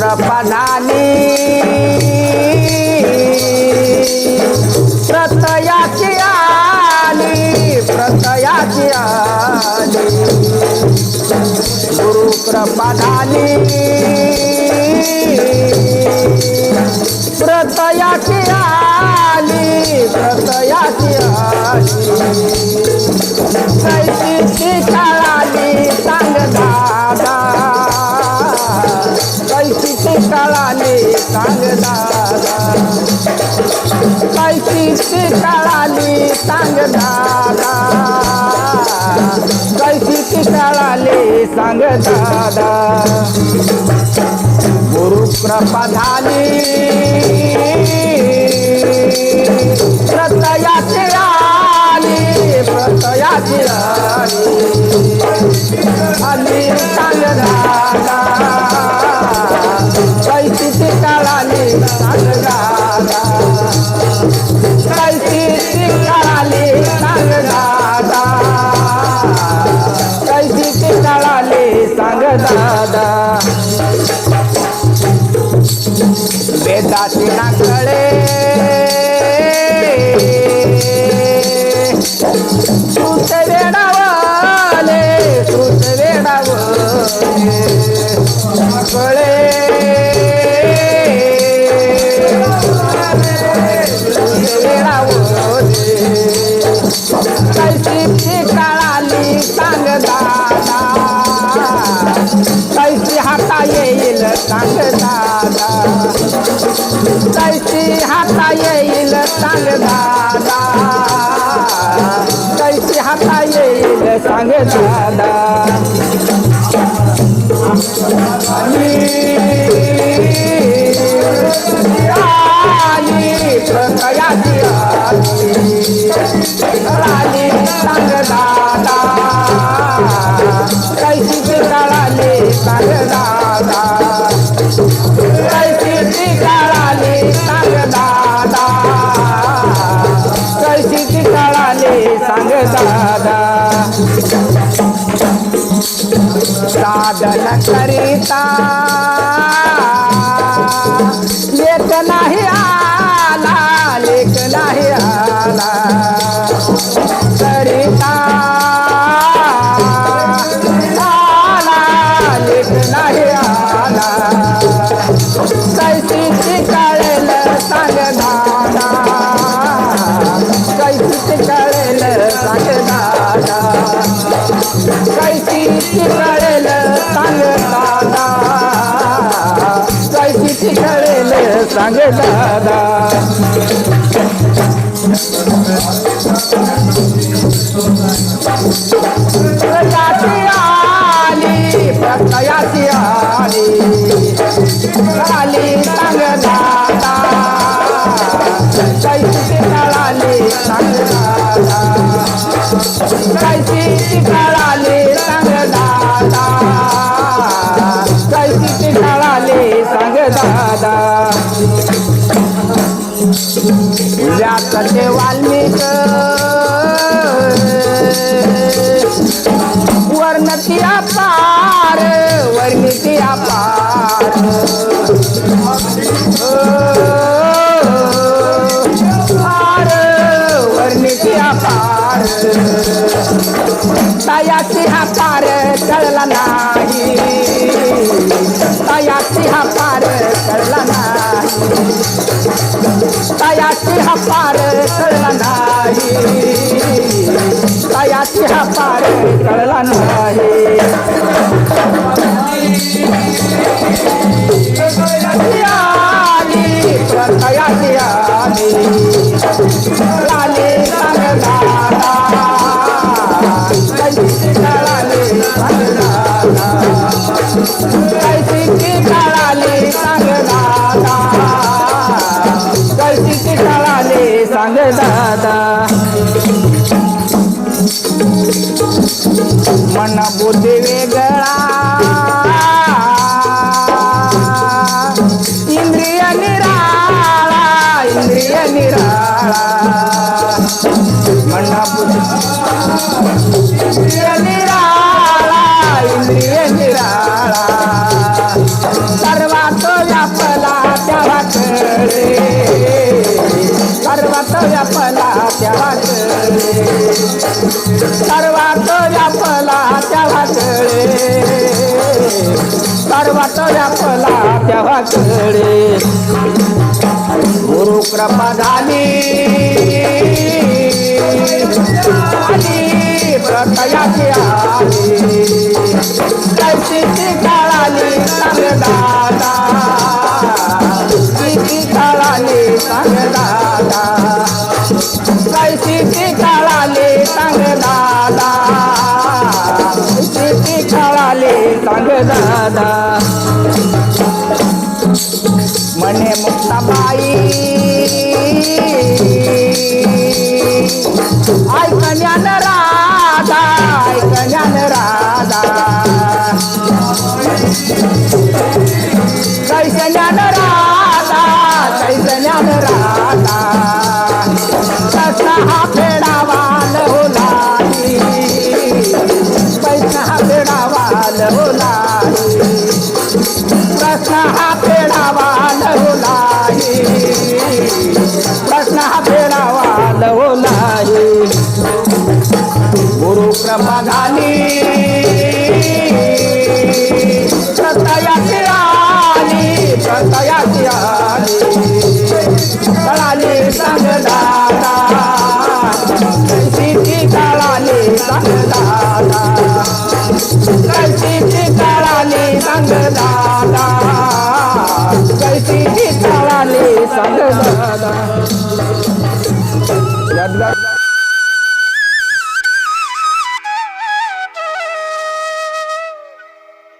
कृपणानी प्रतयाची आली प्रतयाची आली. गुरु कृपणानी कैसी काळाली सांग दादा कैसी काळाली सांग दादा कैसी काळाली सांग दादा गुरु कृपा झाली दादा. कैसी हाता येईल सांग दादा. कैसी हाता येईल सांग दादा. साधन करिता लेख नाही आला लेख नाही आला. करीता आला लेख नाही सांग दादा. प्रयाची आली आली. आली सांग दादा. सांग दादा. व्यासते वाल्मिक. वर्णती अपार वर्णती अपार. पार वर्णिती अपार. तयाची हा तयाची हा पार कळला नाही. तयाची हा पार कळला नाही. सर्वात व्यापला तेव्हा गुरु कृपा झाली. आली प्रतयाची आली. कैसी काळाली सांग दादा. किती काळाली सांग दादा. कैसी काळाली सांग दादा. किती काळाली सांग दादा दादा। म्हणे मुक्ताबाई। ऐकण्यान राधा प्रतयाची